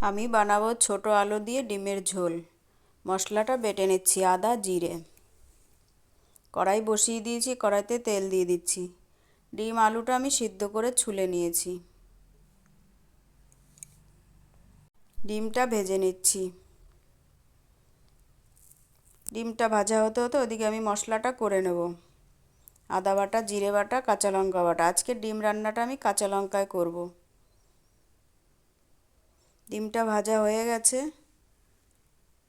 আমি বানাবো ছোট আলু দিয়ে ডিমের ঝোল। মশলাটা বেটে নিচ্ছি আদা, জিরে। কড়াই বসিয়ে দিয়েছি, কড়াইতে তেল দিয়ে দিচ্ছি। ডিম আলুটা আমি সিদ্ধ করে ছুলে নিয়েছি। ডিমটা ভেজে নিচ্ছি। ডিমটা ভাজা হতে হতে ওদিকে আমি মশলাটা করে নেব। আদা বাটা, জিরে বাটা, কাঁচা লঙ্কা বাটা। আজকে ডিম রান্নাটা আমি কাঁচা লঙ্কায় করব। ডিমটা ভাজা হয়ে গেছে।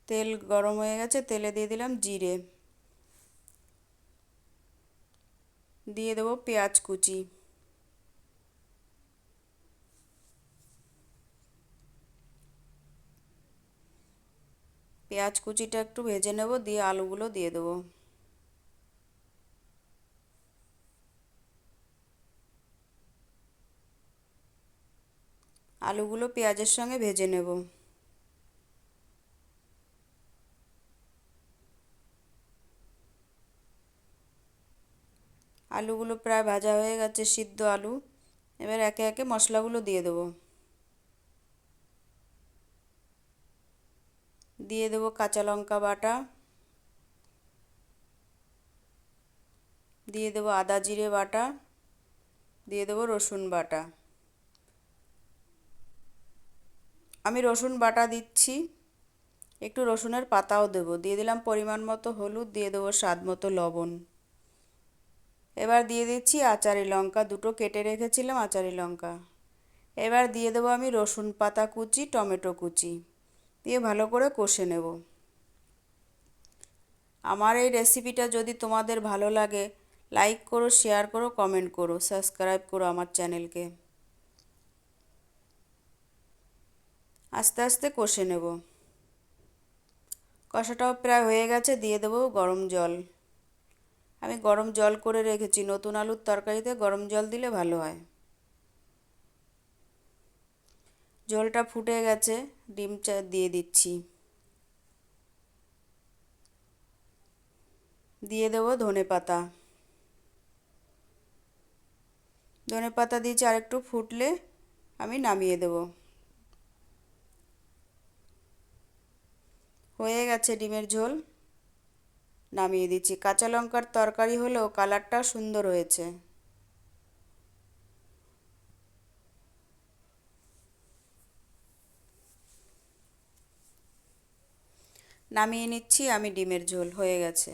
তেল গরম হয়ে গেছে, তেলে দিয়ে দিলাম জিরে। দিয়ে দেবো পেঁয়াজ কুচি। পেঁয়াজ কুচিটা একটু ভেজে নেব, দিয়ে আলুগুলো দিয়ে দেবো। আলুগুলো পেঁয়াজের সঙ্গে ভেজে নেব। আলুগুলো প্রায় ভাজা হয়ে গেছে, সিদ্ধ আলু। এবার একে একে মশলাগুলো দিয়ে দেবো। দিয়ে দেবো কাঁচা লঙ্কা বাটা। দিয়ে দেবো আদা জিরে বাটা। দিয়ে দেবো রসুন বাটা। আমি রসুন বাটা দিচ্ছি। একটু রসুনের পাতাও দেবো। দিয়ে দিলাম পরিমাণ মতো হলুদ, দিয়ে দেবো স্বাদ মতো লবণ। এবার দিয়ে দিচ্ছি আচারি লঙ্কা। দুটো কেটে রেখেছিলাম আচারি লঙ্কা। এবার দিয়ে দেবো আমি রসুন পাতা কুচি, টমেটো কুচি। দিয়ে ভালো করে কষে নেব। আমার এই রেসিপিটা যদি তোমাদের ভালো লাগে, লাইক করো, শেয়ার করো, কমেন্ট করো, সাবস্ক্রাইব করো আমার চ্যানেলকে। আস্তে আস্তে কষে নেব। কষাটাও প্রায় হয়ে গেছে, দিয়ে দেবো গরম জল। আমি গরম জল করে রেখেছি, নতুন আলুর তরকারিতে গরম জল দিলে ভালো হয়। জলটা ফুটে গেছে, ডিম চা দিয়ে দিচ্ছি। দিয়ে দেবো ধনে পাতা। ধনে পাতা দিয়েছি আর একটু ফুটলে আমি নামিয়ে দেবো। হয়ে গেছে ডিমের ঝোল। নামিয়ে দিচ্ছি। কাঁচা লঙ্কার তরকারি হলেও কালারটা সুন্দর হয়েছে। নামিয়ে নিচ্ছি, আমি ডিমের ঝোল, হয়ে গেছে।